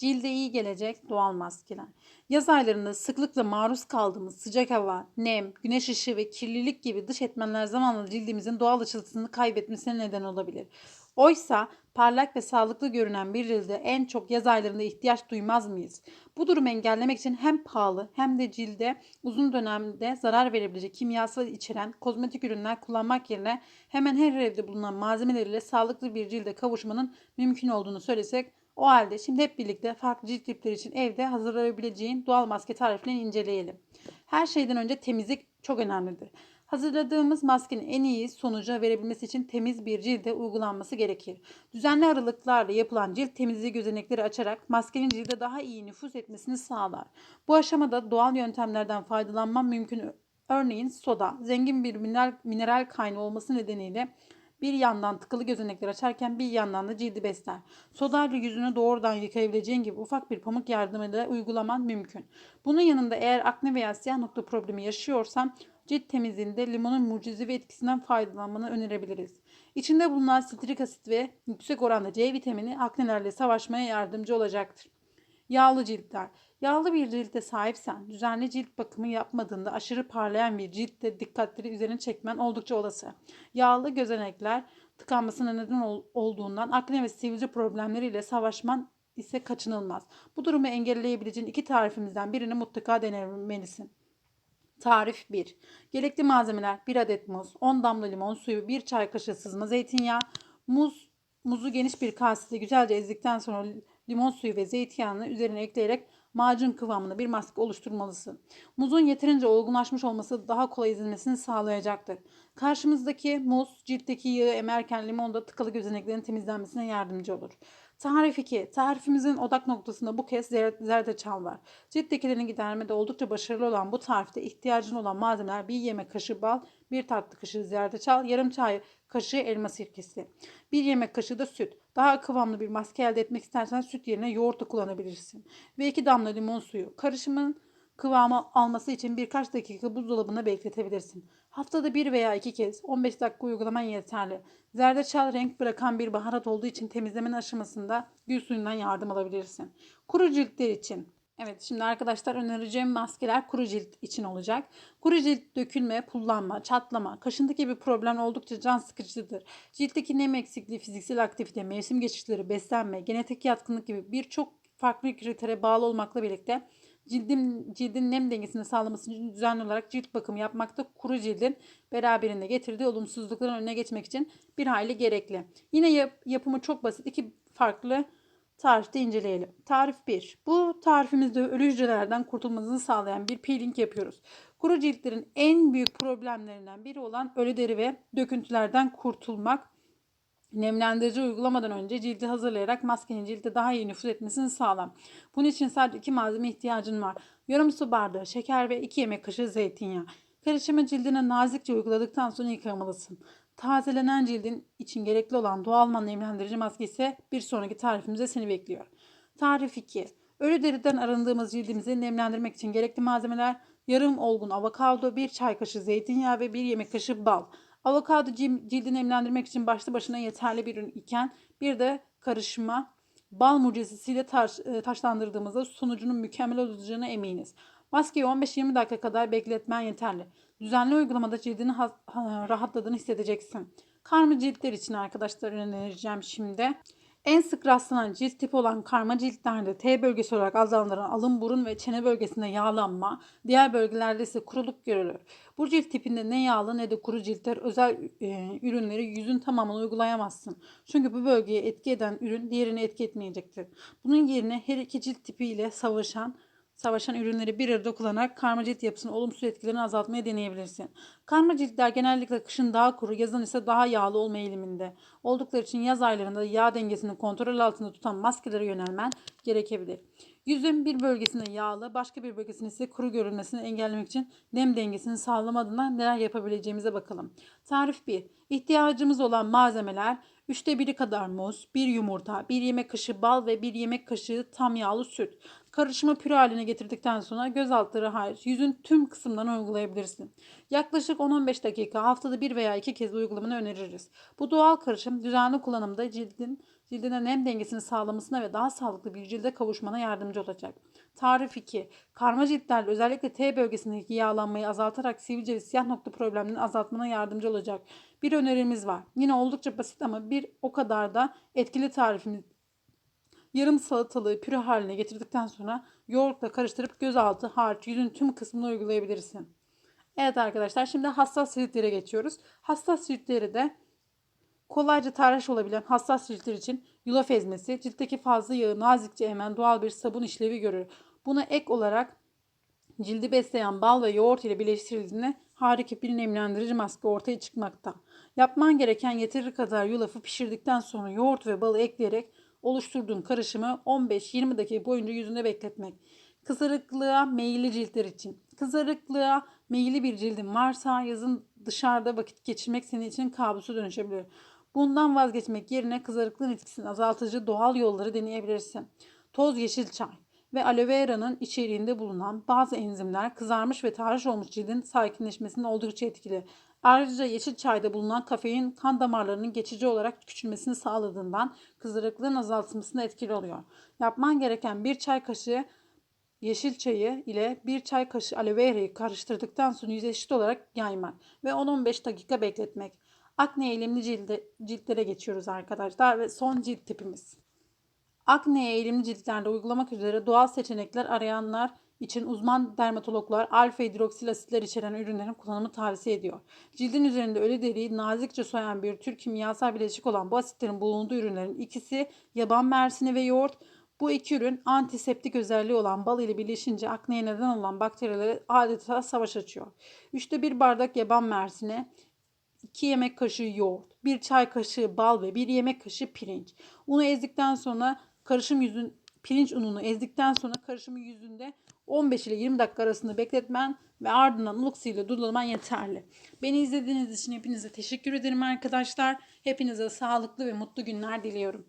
Cilde iyi gelecek doğal maskeler. Yaz aylarında sıklıkla maruz kaldığımız sıcak hava, nem, güneş ışığı ve kirlilik gibi dış etmenler zamanla cildimizin doğal ışıltısını kaybetmesine neden olabilir. Oysa parlak ve sağlıklı görünen bir cilde en çok yaz aylarında ihtiyaç duymaz mıyız? Bu durumu engellemek için hem pahalı hem de cilde uzun dönemde zarar verebilecek kimyasal içeren kozmetik ürünler kullanmak yerine hemen her evde bulunan malzemeleriyle sağlıklı bir cilde kavuşmanın mümkün olduğunu söylesek o halde şimdi hep birlikte farklı cilt tipleri için evde hazırlayabileceğin doğal maske tariflerini inceleyelim. Her şeyden önce temizlik çok önemlidir. Hazırladığımız maskenin en iyi sonucu verebilmesi için temiz bir cilde uygulanması gerekir. Düzenli aralıklarla yapılan cilt temizliği gözenekleri açarak maskenin cilde daha iyi nüfuz etmesini sağlar. Bu aşamada doğal yöntemlerden faydalanma mümkün. Örneğin soda, zengin bir mineral, mineral kaynağı olması nedeniyle bir yandan tıkalı gözenekler açarken bir yandan da cildi besler. Sodayla yüzünü doğrudan yıkayabileceğin gibi ufak bir pamuk yardımıyla uygulaman mümkün. Bunun yanında eğer akne veya siyah nokta problemi yaşıyorsan cilt temizliğinde limonun mucizevi etkisinden faydalanmanı önerebiliriz. İçinde bulunan sitrik asit ve yüksek oranda C vitamini aknelerle savaşmaya yardımcı olacaktır. Yağlı ciltler. Yağlı bir cilde sahipsen düzenli cilt bakımı yapmadığında aşırı parlayan bir ciltte dikkatleri üzerine çekmen oldukça olası. Yağlı gözenekler tıkanmasına neden ol- olduğundan akne ve sivilce problemleriyle savaşman ise kaçınılmaz. Bu durumu engelleyebileceğin iki tarifimizden birini mutlaka denemelisin. Tarif 1. Gerekli malzemeler 1 adet muz, 10 damla limon suyu, 1 çay kaşığı sızma zeytinyağı, muz, muzu geniş bir kasede güzelce ezdikten sonra limon suyu ve zeytinyağını üzerine ekleyerek macun kıvamında bir maske oluşturmalısın. Muzun yeterince olgunlaşmış olması daha kolay ezilmesini sağlayacaktır. Karşımızdaki muz ciltteki yağı emerken limon da tıkalı gözeneklerin temizlenmesine yardımcı olur. Tarif 2. Tarifimizin odak noktasında bu kez zer- zerdeçal var. Cilt lekelerini gidermede oldukça başarılı olan bu tarifte ihtiyacın olan malzemeler 1 yemek kaşığı bal, 1 tatlı kaşığı zerdeçal, yarım çay kaşığı elma sirkesi, 1 yemek kaşığı da süt. Daha kıvamlı bir maske elde etmek istersen süt yerine yoğurt da kullanabilirsin. Ve 2 damla limon suyu. Karışımın kıvamı alması için birkaç dakika buzdolabında bekletebilirsin. Haftada bir veya iki kez 15 dakika uygulaman yeterli. Zerdeçal renk bırakan bir baharat olduğu için temizlemenin aşamasında gül suyundan yardım alabilirsin. Kuru ciltler için Evet şimdi arkadaşlar önereceğim maskeler kuru cilt için olacak. Kuru cilt dökülme, pullanma, çatlama, kaşıntı gibi problem oldukça can sıkıcıdır. Ciltteki nem eksikliği, fiziksel aktivite, mevsim geçişleri, beslenme, genetik yatkınlık gibi birçok farklı kritere bağlı olmakla birlikte cildin, cildin nem dengesini sağlaması için düzenli olarak cilt bakımı yapmakta kuru cildin beraberinde getirdiği olumsuzlukların önüne geçmek için bir hayli gerekli. Yine yap- yapımı çok basit. iki farklı tarifte inceleyelim. Tarif 1. Bu tarifimizde ölü hücrelerden kurtulmanızı sağlayan bir peeling yapıyoruz. Kuru ciltlerin en büyük problemlerinden biri olan ölü deri ve döküntülerden kurtulmak nemlendirici uygulamadan önce cildi hazırlayarak maskenin cilde daha iyi nüfuz etmesini sağlar. Bunun için sadece iki malzeme ihtiyacın var. Yarım su bardağı şeker ve 2 yemek kaşığı zeytinyağı. Karışımı cildine nazikçe uyguladıktan sonra yıkamalısın. Tazelenen cildin için gerekli olan doğal nemlendirici maske ise bir sonraki tarifimize seni bekliyor. Tarif 2. Ölü deriden arındığımız cildimizi nemlendirmek için gerekli malzemeler yarım olgun avokado, 1 çay kaşığı zeytinyağı ve 1 yemek kaşığı bal. Avokado cim- cildi nemlendirmek için başlı başına yeterli bir ürün iken bir de karışıma bal mucizesiyle taş, e, taşlandırdığımızda sonucunun mükemmel olacağına eminiz. Maskeyi 15-20 dakika kadar bekletmen yeterli. Düzenli uygulamada cildini ha- ha- rahatladığını hissedeceksin. Karma ciltler için arkadaşlar önereceğim şimdi. En sık rastlanan cilt tipi olan karma ciltlerde T bölgesi olarak adlandırılan alın, burun ve çene bölgesinde yağlanma, diğer bölgelerde ise kuruluk görülür. Bu cilt tipinde ne yağlı ne de kuru ciltler özel e, ürünleri yüzün tamamını uygulayamazsın. Çünkü bu bölgeye etki eden ürün diğerini etki etmeyecektir. Bunun yerine her iki cilt tipiyle savaşan savaşan ürünleri bir arada kullanarak karma cilt yapısının olumsuz etkilerini azaltmaya deneyebilirsin. Karma ciltler genellikle kışın daha kuru, yazın ise daha yağlı olma eğiliminde. Oldukları için yaz aylarında yağ dengesini kontrol altında tutan maskelere yönelmen gerekebilir. Yüzün bir bölgesinde yağlı, başka bir bölgesinde ise kuru görünmesini engellemek için nem dengesini sağlama adına neler yapabileceğimize bakalım. Tarif 1. İhtiyacımız olan malzemeler 3'te 1'i kadar muz, 1 yumurta, 1 yemek kaşığı bal ve 1 yemek kaşığı tam yağlı süt. Karışımı püre haline getirdikten sonra göz altları hariç yüzün tüm kısımlarına uygulayabilirsin. Yaklaşık 10-15 dakika haftada bir veya iki kez uygulamanı öneririz. Bu doğal karışım düzenli kullanımda cildin cildine nem dengesini sağlamasına ve daha sağlıklı bir cilde kavuşmana yardımcı olacak. Tarif 2. Karma ciltlerde özellikle T bölgesindeki yağlanmayı azaltarak sivilce ve siyah nokta problemlerini azaltmana yardımcı olacak bir önerimiz var. Yine oldukça basit ama bir o kadar da etkili tarifimiz. Yarım salatalığı püre haline getirdikten sonra yoğurtla karıştırıp göz altı hariç yüzün tüm kısmına uygulayabilirsin. Evet arkadaşlar şimdi hassas ciltlere geçiyoruz. Hassas ciltleri de kolayca tahriş olabilen hassas ciltler için yulaf ezmesi ciltteki fazla yağı nazikçe emen doğal bir sabun işlevi görür. Buna ek olarak cildi besleyen bal ve yoğurt ile birleştirildiğinde harika bir nemlendirici maske ortaya çıkmakta. Yapman gereken yeteri kadar yulafı pişirdikten sonra yoğurt ve balı ekleyerek oluşturduğun karışımı 15-20 dakika boyunca yüzünde bekletmek. Kızarıklığa meyilli ciltler için. Kızarıklığa meyilli bir cildin varsa yazın dışarıda vakit geçirmek senin için kabusa dönüşebilir. Bundan vazgeçmek yerine kızarıklığın etkisini azaltıcı doğal yolları deneyebilirsin. Toz yeşil çay ve aloe vera'nın içeriğinde bulunan bazı enzimler kızarmış ve tahriş olmuş cildin sakinleşmesinde oldukça etkili. Ayrıca yeşil çayda bulunan kafein kan damarlarının geçici olarak küçülmesini sağladığından kızarıklığın azaltılmasında etkili oluyor. Yapman gereken bir çay kaşığı yeşil çayı ile bir çay kaşığı aloe vera'yı karıştırdıktan sonra yüz eşit olarak yaymak ve 10-15 dakika bekletmek. Akne eğilimli cilde, ciltlere geçiyoruz arkadaşlar ve son cilt tipimiz. Akneye eğilimli ciltlerde uygulamak üzere doğal seçenekler arayanlar için uzman dermatologlar alfa hidroksil asitler içeren ürünlerin kullanımı tavsiye ediyor. Cildin üzerinde ölü deriyi nazikçe soyan bir tür kimyasal bileşik olan bu asitlerin bulunduğu ürünlerin ikisi yaban mersini ve yoğurt. Bu iki ürün antiseptik özelliği olan bal ile birleşince akneye neden olan bakterilere adeta savaş açıyor. Üçte bir bardak yaban mersini, 2 yemek kaşığı yoğurt, 1 çay kaşığı bal ve 1 yemek kaşığı pirinç. Unu ezdikten sonra karışım yüzün pirinç ununu ezdikten sonra karışımı yüzünde 15 ile 20 dakika arasında bekletmen ve ardından ılık ile durulaman yeterli. Beni izlediğiniz için hepinize teşekkür ederim arkadaşlar. Hepinize sağlıklı ve mutlu günler diliyorum.